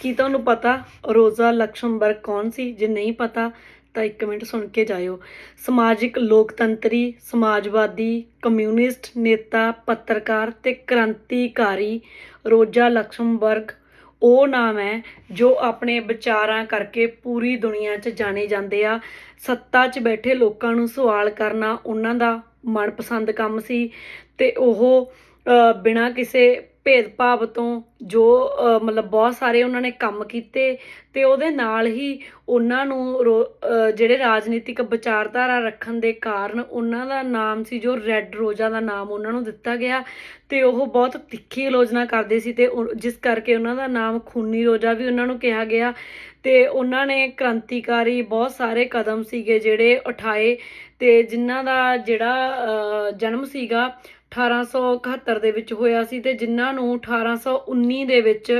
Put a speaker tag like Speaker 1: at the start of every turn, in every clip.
Speaker 1: ਕੀ ਤੁਹਾਨੂੰ ਪਤਾ ਰੋਜ਼ਾ ਲਕਸ਼ਮਬਰਗ ਕੌਣ ਸੀ? ਜੇ ਨਹੀਂ ਪਤਾ, ਤਾਂ ਇੱਕ ਮਿੰਟ ਸੁਣ ਕੇ ਜਾਇਓ। ਸਮਾਜਿਕ ਲੋਕਤੰਤਰੀ, ਸਮਾਜਵਾਦੀ, ਕਮਿਊਨਿਸਟ, ਨੇਤਾ, ਪੱਤਰਕਾਰ ਤੇ ਕ੍ਰਾਂਤੀਕਾਰੀ ਰੋਜ਼ਾ ਲਕਸ਼ਮਬਰਗ, ਉਹ ਨਾਮ ਹੈ ਜੋ ਆਪਣੇ ਵਿਚਾਰਾਂ ਕਰਕੇ ਪੂਰੀ ਦੁਨੀਆ 'ਚ ਜਾਣੇ ਜਾਂਦੇ ਆ। ਸੱਤਾ 'ਚ ਬੈਠੇ ਲੋਕਾਂ ਨੂੰ ਸਵਾਲ ਕਰਨਾ ਉਹਨਾਂ ਦਾ ਮਨਪਸੰਦ ਕੰਮ ਸੀ ਤੇ ਉਹ ਬਿਨਾਂ ਕਿਸੇ ਭੇਦਭਾਵ ਤੋਂ ਜੋ ਮਤਲਬ ਬਹੁਤ ਸਾਰੇ ਉਹਨਾਂ ਨੇ ਕੰਮ ਕੀਤੇ ਤੇ ਉਹਦੇ ਨਾਲ ਹੀ ਉਹਨਾਂ ਨੂੰ ਰੋ- ਜਿਹੜੇ ਰਾਜਨੀਤਿਕ ਵਿਚਾਰਧਾਰਾ ਰੱਖਣ ਦੇ ਕਾਰਨ ਉਹਨਾਂ ਦਾ ਨਾਮ ਸੀ, ਜੋ ਰੈੱਡ ਰੋਜ਼ਾ ਦਾ ਨਾਮ ਉਹਨਾਂ ਨੂੰ ਦਿੱਤਾ ਗਿਆ ਤੇ ਉਹ ਬਹੁਤ ਤਿੱਖੀ ਆਲੋਚਨਾ ਕਰਦੇ ਸੀ ਤੇ ਉਹ- ਜਿਸ ਕਰਕੇ ਉਹਨਾਂ ਦਾ ਨਾਮ ਖੂਨੀ ਰੋਜ਼ਾ ਵੀ ਉਹਨਾਂ ਨੂੰ ਕਿਹਾ ਗਿਆ ਤੇ ਉਹਨਾਂ ਨੇ ਕ੍ਰਾਂਤੀਕਾਰੀ ਬਹੁਤ ਸਾਰੇ ਕਦਮ ਸੀਗੇ ਜਿਹੜੇ ਉਠਾਏ ਤੇ ਜਿਨ੍ਹਾਂ ਦਾ ਜਿਹੜਾ ਜਨਮ ਸੀਗਾ 1871 ਦੇ ਵਿੱਚ ਹੋਇਆ ਸੀ ਤੇ ਜਿਨ੍ਹਾਂ ਨੂੰ 1819 ਦੇ ਵਿੱਚ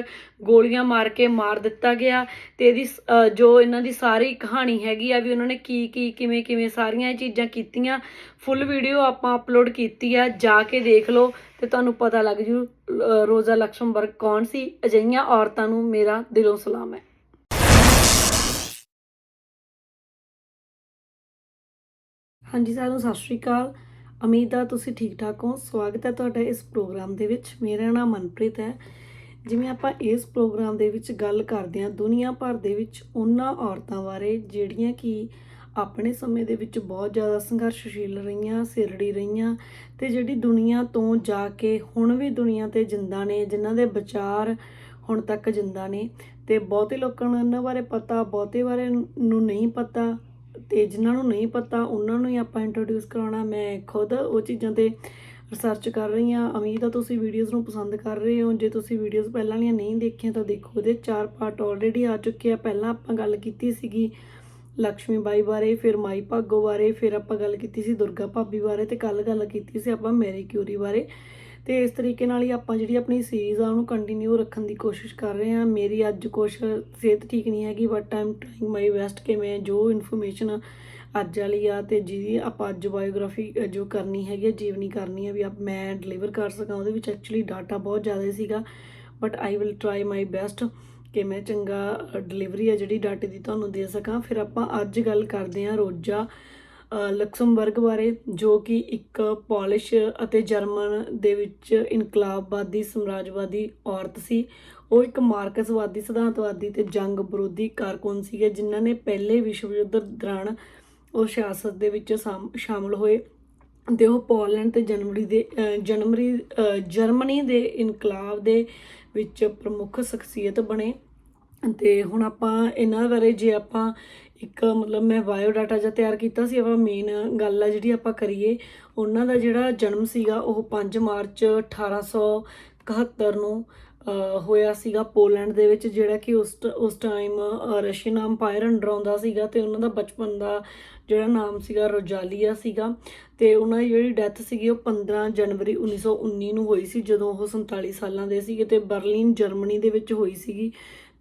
Speaker 1: ਗੋਲੀਆਂ ਮਾਰ ਕੇ ਮਾਰ ਦਿੱਤਾ ਗਿਆ ਤੇ ਇਹਦੀ ਸ- ਜੋ ਇਹਨਾਂ ਦੀ ਸਾਰੀ ਕਹਾਣੀ ਹੈਗੀ ਆ ਵੀ ਉਹਨਾਂ ਨੇ ਕੀ ਕੀ ਕਿਵੇਂ ਕਿਵੇਂ ਸਾਰੀਆਂ ਇਹ ਚੀਜ਼ਾਂ ਕੀਤੀਆਂ ਫੁੱਲ ਵੀਡੀਓ ਆਪਾਂ ਅਪਲੋਡ ਕੀਤੀ ਆ ਜਾ ਕੇ ਦੇਖ ਲਓ ਤੇ ਤੁਹਾਨੂੰ ਪਤਾ ਲੱਗ ਜੂ ਅ, ਰੋਜ਼ਾ ਲਕਸ਼ਮਬਰਗ ਕੌਣ ਸੀ ਅਜਿਹੀਆਂ ਔਰਤਾਂ ਨੂੰ ਮੇਰਾ ਦਿਲੋਂ ਸਲਾਮ ਹੈ। ਹਾਂਜੀ ਸਾਰਿਆਂ ਨੂੰ ਸਤਿ ਸ਼੍ਰੀ ਅਕਾਲ। ਉਮੀਦ ਆ ਤੁਸੀਂ ਠੀਕ ਠਾਕ ਹੋ। ਸਵਾਗਤ ਹੈ ਤੁਹਾਡਾ ਇਸ ਪ੍ਰੋਗਰਾਮ ਦੇ ਵਿੱਚ। ਮੇਰਾ ਨਾਮ ਮਨਪ੍ਰੀਤ ਹੈ। ਜਿਵੇਂ ਆਪਾਂ ਇਸ ਪ੍ਰੋਗਰਾਮ ਦੇ ਵਿੱਚ ਗੱਲ ਕਰਦੇ ਹਾਂ, ਦੁਨੀਆ ਭਰ ਦੇ ਵਿੱਚ ਉਹਨਾਂ ਔਰਤਾਂ ਬਾਰੇ ਜਿਹੜੀਆਂ ਕਿ ਆਪਣੇ ਸਮੇਂ ਦੇ ਵਿੱਚ ਬਹੁਤ ਜ਼ਿਆਦਾ ਸੰਘਰਸ਼ਸ਼ੀਲ ਰਹੀਆਂ, ਸਿਰੜੀ ਰਹੀਆਂ ਤੇ ਜਿਹੜੀ ਦੁਨੀਆ ਤੋਂ ਜਾ ਕੇ ਹੁਣ ਵੀ ਦੁਨੀਆ ਤੇ ਜਿੰਦਾ ਨੇ, ਜਿਨ੍ਹਾਂ ਦੇ ਵਿਚਾਰ ਹੁਣ ਤੱਕ ਜਿੰਦਾ ਨੇ ਤੇ ਬਹੁਤੇ ਲੋਕਾਂ ਨੂੰ ਇਹਨਾਂ ਬਾਰੇ ਪਤਾ, ਬਹੁਤੇ ਬਾਰੇ ਨੂੰ ਨਹੀਂ ਪਤਾ। ਤੇ ਜਿਨ੍ਹਾਂ ਨੂੰ ਨਹੀਂ ਪਤਾ, ਉਹਨਾਂ ਨੂੰ ਹੀ ਆਪਾਂ ਇੰਟਰੋਡਿਊਸ ਕਰਾਉਣਾ। ਮੈਂ ਖੁਦ ਉਹ ਚੀਜ਼ਾਂ ਤੇ ਰਿਸਰਚ ਕਰ ਰਹੀ ਹਾਂ। ਉਮੀਦ ਆ ਤੁਸੀਂ ਵੀਡੀਓਜ਼ ਨੂੰ ਪਸੰਦ ਕਰ ਰਹੇ ਹੋ। ਜੇ ਤੁਸੀਂ ਵੀਡੀਓਜ਼ ਪਹਿਲਾਂ ਵਾਲੀਆਂ ਨਹੀਂ ਦੇਖੀਆਂ, ਤਾਂ ਦੇਖੋ, ਉਹਦੇ ਚਾਰ ਪਾਰਟ ਆਲਰੇਡੀ ਆ ਚੁੱਕੇ ਆ। ਪਹਿਲਾਂ ਆਪਾਂ ਗੱਲ ਕੀਤੀ ਸੀਗੀ ਲక్ష్ਮੀ ਬਾਈ ਬਾਰੇ, ਫਿਰ ਮਾਈ ਭਾਗੋ ਬਾਰੇ, ਫਿਰ ਆਪਾਂ ਗੱਲ ਕੀਤੀ ਸੀ ਦੁਰਗਾ ਭਾਬੀ ਬਾਰੇ, ਤੇ ਕੱਲ ਗੱਲ ਕੀਤੀ ਸੀ ਆਪਾਂ ਮੈਰੀ ਕਿਊਰੀ ਬਾਰੇ। ਤੇ ਇਸ ਤਰੀਕੇ ਨਾਲ ਹੀ ਆਪਾਂ ਜਿਹੜੀ ਆਪਣੀ ਸੀਰੀਜ਼ ਆ ਉਹਨੂੰ ਕੰਟੀਨਿਊ ਰੱਖਣ ਦੀ ਕੋਸ਼ਿਸ਼ ਕਰ ਰਹੇ ਹਾਂ। ਮੇਰੀ ਅੱਜ ਕੁਛ ਸਿਹਤ ਠੀਕ ਨਹੀਂ ਹੈਗੀ but I'm trying my best ਕਿ ਮੈਂ ਜੋ ਇਨਫੋਰਮੇਸ਼ਨ ਅੱਜ ਵਾਲੀ ਆ ਤੇ ਜਿਹਦੀ ਆਪਾਂ ਅੱਜ ਬਾਇਓਗ੍ਰਾਫੀ ਜੋ ਕਰਨੀ ਹੈਗੀ ਆ, ਜੀਵਨੀ ਕਰਨੀ ਹੈ ਵੀ ਆਪ ਮੈਂ ਡਿਲੀਵਰ ਕਰ ਸਕਾਂ ਉਹਦੇ ਵਿੱਚ ਐਕਚੁਅਲੀ ਡਾਟਾ ਬਹੁਤ ਜ਼ਿਆਦਾ ਸੀਗਾ। But I will try my best ਕਿ ਮੈਂ ਚੰਗਾ ਡਿਲੀਵਰੀ ਆ ਜਿਹੜੀ ਡਾਟੇ ਦੀ ਤੁਹਾਨੂੰ ਦੇ ਸਕਾਂ। ਫਿਰ ਆਪਾਂ ਅੱਜ ਗੱਲ ਕਰਦੇ ਹਾਂ ਰੋਜਾ ਲਕਸਮਬਰਗ ਬਾਰੇ ਜੋ ਕਿ ਇੱਕ ਪੋਲਿਸ਼ ਅਤੇ ਜਰਮਨ ਦੇ ਵਿੱਚ ਇਨਕਲਾਬਵਾਦੀ ਸਮਰਾਜਵਾਦੀ ਔਰਤ ਸੀ। ਉਹ ਇੱਕ ਮਾਰਕਸਵਾਦੀ ਸਿਧਾਂਤਵਾਦੀ ਤੇ ਜੰਗ ਵਿਰੋਧੀ ਕਾਰਕੁਨ ਸੀਗੇ ਜਿਨ੍ਹਾਂ ਨੇ ਪਹਿਲੇ ਵਿਸ਼ਵ ਯੁੱਧ ਦੌਰਾਨ ਉਹ ਸਿਆਸਤ ਦੇ ਵਿੱਚ ਸ਼ਾਮ- ਸ਼ਾਮਲ ਹੋਏ ਤੇ ਉਹ ਪੋਲੈਂਡ ਤੇ ਜਰਮਨੀ ਦੇ ਅ, ਜਨਮਰੀ ਜਰਮਨੀ ਦੇ ਇਨਕਲਾਬ ਦੇ ਵਿੱਚ ਪ੍ਰਮੁੱਖ ਸ਼ਖਸੀਅਤ ਬਣੇ। ਤੇ ਹੁਣ ਆਪਾਂ ਇਹਨਾਂ ਬਾਰੇ ਜੇ ਆਪਾਂ ਇੱਕ ਮਤਲਬ ਮੈਂ ਬਾਇਓ ਡਾਟਾ ਜਿਹਾ ਤਿਆਰ ਕੀਤਾ ਸੀ, ਆਪਾਂ ਮੇਨ ਗੱਲ ਆ ਜਿਹੜੀ ਆਪਾਂ ਕਰੀਏ, ਉਹਨਾਂ ਦਾ ਜਿਹੜਾ ਜਨਮ ਸੀਗਾ, ਉਹ 5 ਮਾਰਚ 1871 ਨੂੰ ਹੋਇਆ ਸੀਗਾ ਪੋਲੈਂਡ ਦੇ ਵਿੱਚ, ਜਿਹੜਾ ਕਿ ਉਸ ਟ- ਉਸ ਟਾਈਮ ਰਸ਼ੀਅਨ ਅੰਪਾਇਰ ਅੰਡਰ ਆਉਂਦਾ ਸੀਗਾ ਤੇ ਉਹਨਾਂ ਦਾ ਬਚਪਨ ਦਾ ਜਿਹੜਾ ਨਾਮ ਸੀਗਾ ਰੋਜਾਲੀਆ ਸੀਗਾ ਤੇ ਉਹਨਾਂ ਦੀ ਜਿਹੜੀ ਡੈਥ ਸੀਗੀ ਉਹ 15 ਜਨਵਰੀ 1919 ਨੂੰ ਹੋਈ ਸੀ, ਜਦੋਂ ਉਹ 47 ਸਾਲਾਂ ਦੇ ਸੀਗੇ ਤੇ ਬਰਲਿਨ, ਜਰਮਨੀ ਦੇ ਵਿੱਚ ਹੋਈ ਸੀਗੀ।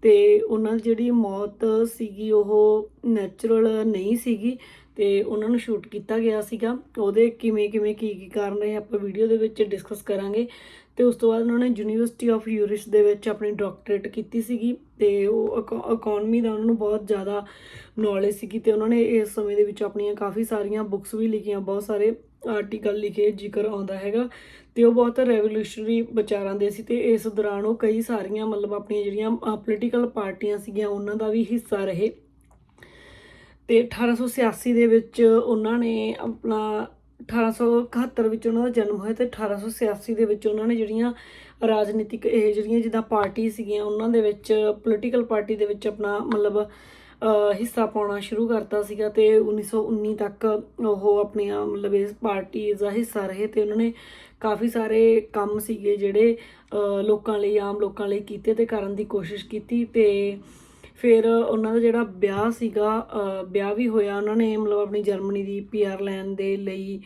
Speaker 1: ਤੇ ਉਹਨਾਂ ਦੀ ਜਿਹੜੀ ਮੌਤ ਸੀਗੀ ਉਹ ਨੈਚੁਰਲ ਨਹੀਂ ਸੀਗੀ ਤੇ ਉਹਨਾਂ ਨੂੰ ਸ਼ੂਟ ਕੀਤਾ ਗਿਆ ਸੀਗਾ। ਉਹਦੇ ਕਿਵੇਂ ਕਿਵੇਂ ਕੀ ਕੀ ਕਾਰਨ ਰਹੇ ਆਪਾਂ ਵੀਡੀਓ ਦੇ ਵਿੱਚ ਡਿਸਕਸ ਕਰਾਂਗੇ। ਤੇ ਉਸ ਤੋਂ ਬਾਅਦ ਉਹਨਾਂ ਨੇ ਯੂਨੀਵਰਸਿਟੀ ਆਫ ਯੂਰਿਸ ਦੇ ਵਿੱਚ ਆਪਣੀ ਡਾਕਟਰੇਟ ਕੀਤੀ ਸੀਗੀ ਤੇ ਉਹ ਇਕਨੋਮੀ ਦਾ ਉਹਨਾਂ ਨੂੰ ਬਹੁਤ ਜ਼ਿਆਦਾ ਨੌਲੇਜ ਸੀਗੀ ਤੇ ਉਹਨਾਂ ਨੇ ਇਸ ਸਮੇਂ ਦੇ ਵਿੱਚ ਆਪਣੀਆਂ ਕਾਫੀ ਸਾਰੀਆਂ ਬੁੱਕਸ ਵੀ ਲਿਖੀਆਂ, ਬਹੁਤ ਸਾਰੇ ਆਰਟੀਕਲ ਲਿਖੇ, ਜ਼ਿਕਰ ਆਉਂਦਾ ਹੈਗਾ। ਤੇ ਉਹ ਬਹੁਤ ਰੈਵੋਲੂਸ਼ਨਰੀ ਵਿਚਾਰਾਂ ਦੇ ਸੀ ਤੇ ਇਸ ਦੌਰਾਨ ਉਹ ਕਈ ਸਾਰੀਆਂ ਮਤਲਬ ਆਪਣੀਆਂ ਜਿਹੜੀਆਂ ਪੋਲੀਟੀਕਲ ਪਾਰਟੀਆਂ ਸੀਗੀਆਂ, ਉਹਨਾਂ ਦਾ ਵੀ ਹਿੱਸਾ ਰਹੇ। ਤੇ 1886 ਦੇ ਵਿੱਚ ਉਹਨਾਂ ਨੇ ਆਪਣਾ 1871 ਵਿੱਚ ਉਹਨਾਂ ਦਾ ਜਨਮ ਹੋਇਆ ਤੇ 1886 ਦੇ ਵਿੱਚ ਉਹਨਾਂ ਨੇ ਜਿਹੜੀਆਂ ਰਾਜਨੀਤਿਕ, ਇਹ ਜਿਹੜੀਆਂ ਜਿੱਦਾਂ ਪਾਰਟੀ ਸੀਗੀਆਂ, ਉਹਨਾਂ ਦੇ ਵਿੱਚ ਪੋਲੀਟੀਕਲ ਪਾਰਟੀ ਦੇ ਵਿੱਚ ਆਪਣਾ ਮਤਲਬ ਹਿੱਸਾ ਪਾਉਣਾ ਸ਼ੁਰੂ ਕਰਤਾ ਸੀਗਾ ਤੇ 1919 ਤੱਕ ਉਹ ਆਪਣੀਆਂ ਮਤਲਬ ਇਸ ਪਾਰਟੀ ਦਾ ਹਿੱਸਾ ਰਹੇ ਤੇ ਉਹਨਾਂ ਨੇ ਕਾਫੀ ਸਾਰੇ ਕੰਮ ਸੀਗੇ ਜਿਹੜੇ ਲੋਕਾਂ ਲਈ, ਆਮ ਲੋਕਾਂ ਲਈ ਕੀਤੇ ਤੇ ਕਰਨ ਦੀ ਕੋਸ਼ਿਸ਼ ਕੀਤੀ ਤੇ ਫਿਰ ਉਹਨਾਂ ਦਾ ਜਿਹੜਾ ਵਿਆਹ ਸੀਗਾ ਵਿਆਹ ਵੀ ਹੋਇਆ, ਉਹਨਾਂ ਨੇ ਮਤਲਬ ਆਪਣੀ ਜਰਮਨੀ ਦੀ ਪੀਆਰ ਲੈਣ ਦੇ ਲਈ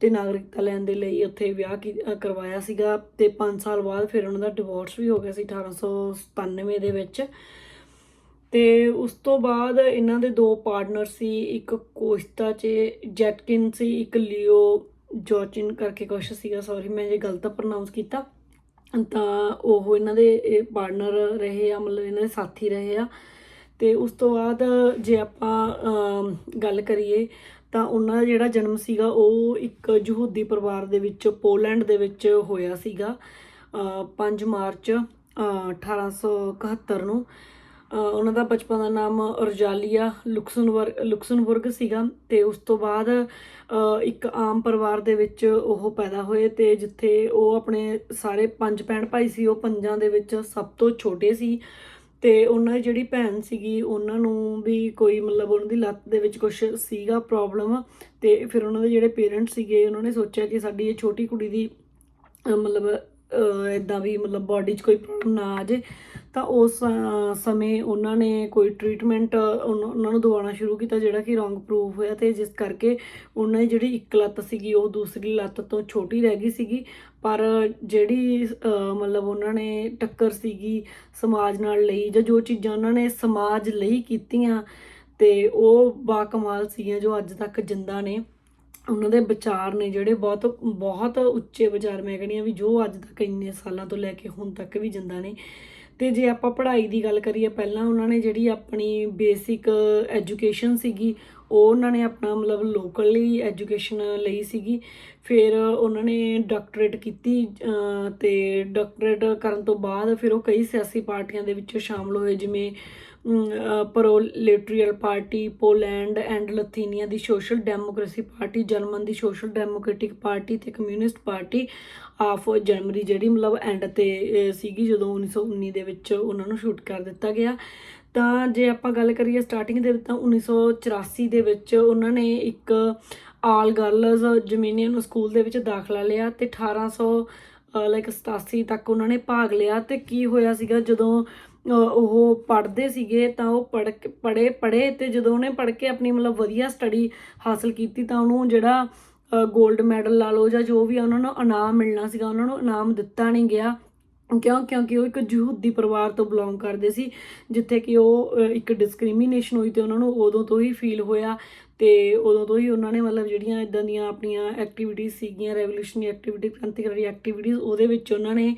Speaker 1: ਤੇ ਨਾਗਰਿਕਤਾ ਲੈਣ ਦੇ ਲਈ ਉੱਥੇ ਵਿਆਹ ਕੀ- ਕਰਵਾਇਆ ਸੀਗਾ ਤੇ 5 ਸਾਲ ਬਾਅਦ ਫਿਰ ਉਹਨਾਂ ਦਾ ਡਿਵੋਰਸ ਵੀ ਹੋ ਗਿਆ ਸੀ 1897 ਦੇ ਵਿੱਚ। ਤੇ ਉਸ ਤੋਂ ਬਾਅਦ ਇਹਨਾਂ ਦੇ ਦੋ ਪਾਰਟਨਰ ਸੀ ਇੱਕ ਕੋਸਤਾ ਚ ਜੈਟਕਿਨ ਸੀ ਇੱਕ ਲਿਓ ਜੋਚਿਨ ਕਰਕੇ ਕੁਛ ਸੀਗਾ ਸੌਰੀ ਮੈਂ ਜੇ ਗਲਤ ਪ੍ਰੋਨਾਂਸ ਕੀਤਾ। ਤਾਂ ਉਹ ਇਹਨਾਂ ਦੇ ਇਹ ਪਾਰਟਨਰ ਰਹੇ ਆ ਮਤਲਬ ਇਹਨਾਂ ਦੇ ਸਾਥੀ ਰਹੇ ਆ। ਤੇ ਉਸ ਤੋਂ ਬਾਅਦ ਜੇ ਆਪਾਂ ਗੱਲ ਕਰੀਏ ਤਾਂ ਉਹਨਾਂ ਦਾ ਜਿਹੜਾ ਜਨਮ ਸੀਗਾ ਉਹ ਇੱਕ ਯਹੂਦੀ ਪਰਿਵਾਰ ਦੇ ਵਿੱਚ ਪੋਲੈਂਡ ਦੇ ਵਿੱਚ ਹੋਇਆ ਸੀਗਾ ਅ, 5 ਮਾਰਚ ਅ, 1871 ਨੂੰ। ਉਹਨਾਂ ਦਾ ਬਚਪਨ ਦਾ ਨਾਮ ਰਜਾਲੀਆ ਲੁਕਸਨਬਰਗ ਲੁਕਸਨਬੁਰਗ ਸੀਗਾ ਤੇ ਉਸ ਤੋਂ ਬਾਅਦ ਇੱਕ ਆਮ ਪਰਿਵਾਰ ਦੇ ਵਿੱਚ ਉਹ ਪੈਦਾ ਹੋਏ ਤੇ ਜਿੱਥੇ ਉਹ ਆਪਣੇ ਸਾਰੇ ਪੰਜ ਭੈਣ ਭਾਈ ਸੀ, ਉਹ ਪੰਜਾਂ ਦੇ ਵਿੱਚ ਸਭ ਤੋਂ ਛੋਟੇ ਸੀ ਤੇ ਉਹਨਾਂ ਦੀ ਜਿਹੜੀ ਭੈਣ ਸੀਗੀ, ਉਹਨਾਂ ਨੂੰ ਵੀ ਕੋਈ ਮਤਲਬ ਉਹਨਾਂ ਦੀ ਲੱਤ ਦੇ ਵਿੱਚ ਕੁਝ ਸੀਗਾ ਪ੍ਰੋਬਲਮ ਤੇ ਫਿਰ ਉਹਨਾਂ ਦੇ ਜਿਹੜੇ ਪੇਰੈਂਟਸ ਸੀਗੇ, ਉਹਨਾਂ ਨੇ ਸੋਚਿਆ ਕਿ ਸਾਡੀ ਇਹ ਛੋਟੀ ਕੁੜੀ ਦੀ ਮਤਲਬ ਇਦਾਂ ਵੀ ਮਤਲਬ ਬਾਡੀ 'ਚ ਕੋਈ ਪ੍ਰੋਬਲਮ ਨਾ ਆ ਜੇ ਤਾਂ ਉਸ ਸਮੇਂ ਉਹਨਾਂ ਨੇ ਕੋਈ ਟ੍ਰੀਟਮੈਂਟ ਉਹਨਾਂ ਨੂੰ ਦਵਾਉਣਾ ਸ਼ੁਰੂ ਕੀਤਾ ਜਿਹੜਾ ਕਿ ਰੋਂਗ ਪ੍ਰੂਫ ਹੋਇਆ ਤੇ ਜਿਸ ਕਰਕੇ ਉਹਨਾਂ ਦੀ ਜਿਹੜੀ ਇੱਕ ਲੱਤ ਸੀਗੀ ਉਹ ਦੂਸਰੀ ਲੱਤ ਤੋਂ ਛੋਟੀ ਰਹਿ ਗਈ ਸੀਗੀ। ਪਰ ਜਿਹੜੀ ਮਤਲਬ ਉਹਨਾਂ ਨੇ ਟੱਕਰ ਸੀਗੀ ਸਮਾਜ ਨਾਲ ਲਈ ਜਾਂ ਜੋ ਚੀਜ਼ਾਂ ਉਹਨਾਂ ਨੇ ਸਮਾਜ ਲਈ ਕੀਤੀਆਂ ਤੇ ਉਹ ਬਾ ਕਮਾਲ ਸੀਗੀਆਂ ਜੋ ਅੱਜ ਤੱਕ ਜਿੰਦਾ ਨੇ। ਉਹਨਾਂ ਦੇ ਵਿਚਾਰ ਨੇ ਜਿਹੜੇ ਬਹੁਤ ਬਹੁਤ ਉੱਚੇ ਵਿਚਾਰ ਮੈਂ ਕਹਿੰਦੀ ਹਾਂ ਵੀ ਜੋ ਅੱਜ ਤੱਕ ਇੰਨੇ ਸਾਲਾਂ ਤੋਂ ਲੈ ਕੇ ਹੁਣ ਤੱਕ ਵੀ ਜਿੰਦਾ ਨੇ। ਤੇ ਜੇ ਆਪਾਂ ਪੜ੍ਹਾਈ ਦੀ ਗੱਲ ਕਰੀਏ ਪਹਿਲਾਂ ਉਹਨਾਂ ਨੇ ਜਿਹੜੀ ਆਪਣੀ ਬੇਸਿਕ ਐਜੂਕੇਸ਼ਨ ਸੀਗੀ ਉਹ ਉਹਨਾਂ ਨੇ ਆਪਣਾ ਮਤਲਬ ਲੋਕਲੀ ਐਜੂਕੇਸ਼ਨ ਲਈ ਸੀਗੀ। ਫਿਰ ਉਹਨਾਂ ਨੇ ਡਾਕਟਰੇਟ ਕੀਤੀ ਅਹ, ਤੇ ਡਾਕਟਰੇਟ ਕਰਨ ਤੋਂ ਬਾਅਦ ਫਿਰ ਉਹ ਕਈ ਸਿਆਸੀ ਪਾਰਟੀਆਂ ਦੇ ਵਿੱਚ ਸ਼ਾਮਲ ਹੋਏ ਜਿਵੇਂ proletariat party Poland and Lithuania the social democracy party German ਦੀ ਸੋਸ਼ਲ ਡੈਮੋਕ੍ਰੈਟਿਕ ਪਾਰਟੀ ਤੇ ਕਮਿਊਨਿਸਟ ਪਾਰਟੀ ਆਫ ਜਰਮਨੀ ਜਿਹੜੀ ਮਤਲਬ ਐਂਡ ਤੇ ਸੀਗੀ ਜਦੋਂ 1919 ਦੇ ਵਿੱਚ ਉਹਨਾਂ ਨੂੰ ਸ਼ੂਟ ਕਰ ਦਿੱਤਾ ਗਿਆ। ਤਾਂ ਜੇ ਆਪਾਂ ਗੱਲ ਕਰੀਏ ਸਟਾਰਟਿੰਗ ਦੇ ਵਿੱਚ ਤਾਂ 1984 ਦੇ ਵਿੱਚ ਉਹਨਾਂ ਨੇ ਇੱਕ ਆਲ ਗਰਲਜ਼ ਜਮੀਨੀਅਨ ਸਕੂਲ ਦੇ ਵਿੱਚ ਦਾਖਲਾ ਲਿਆ ਤੇ 1800 ਲਾਈਕ 87 ਤੱਕ ਉਹਨਾਂ ਨੇ ਭਾਗ ਲਿਆ ਤੇ ਕੀ ਹੋਇਆ ਸੀਗਾ ਜਦੋਂ ਉਹ ਪੜ੍ਹਦੇ ਸੀਗੇ ਤਾਂ ਉਹ ਪੜ੍ਹ ਕੇ ਪੜ੍ਹੇ ਪੜ੍ਹੇ ਤੇ ਜਦੋਂ ਉਹਨੇ ਪੜ੍ਹ ਕੇ ਆਪਣੀ ਮਤਲਬ ਵਧੀਆ ਸਟੱਡੀ ਹਾਸਲ ਕੀਤੀ ਤਾਂ ਉਹਨੂੰ ਜਿਹੜਾ 골ਡ ਮੈਡਲ ਲਾ ਲਓ ਜਾਂ ਜੋ ਵੀ ਉਹਨਾਂ ਨੂੰ ਇਨਾਮ ਮਿਲਣਾ ਸੀਗਾ, ਉਹਨਾਂ ਨੂੰ ਇਨਾਮ ਦਿੱਤਾ ਨਹੀਂ ਗਿਆ। ਕਿਉਂ, ਕਿਉਂਕਿ ਉਹ ਇੱਕ ਯਹੂਦੀ ਪਰਿਵਾਰ ਤੋਂ ਬਿਲੋਂਗ ਕਰਦੇ ਸੀ, ਜਿੱਥੇ ਕਿ ਉਹ ਇੱਕ ਡਿਸਕ੍ਰਿਮੀਨੇਸ਼ਨ ਹੋਈ ਤੇ ਉਹਨਾਂ ਨੂੰ ਉਦੋਂ ਤੋਂ ਹੀ ਫੀਲ ਹੋਇਆ ਤੇ ਉਦੋਂ ਤੋਂ ਹੀ ਉਹਨਾਂ ਨੇ ਮਤਲਬ ਜਿਹੜੀਆਂ ਇਦਾਂ ਦੀਆਂ ਆਪਣੀਆਂ ਐਕਟੀਵਿਟੀਜ਼ ਸੀਗੀਆਂ ਰੈਵੋਲੂਸ਼ਨਰੀ ਐਕਟੀਵਿਟੀ ਕ੍ਰਾਂਤੀਕਾਰੀ ਐਕਟੀਵਿਟੀਜ਼ ਉਹਦੇ ਵਿੱਚ ਉਹਨਾਂ ਨੇ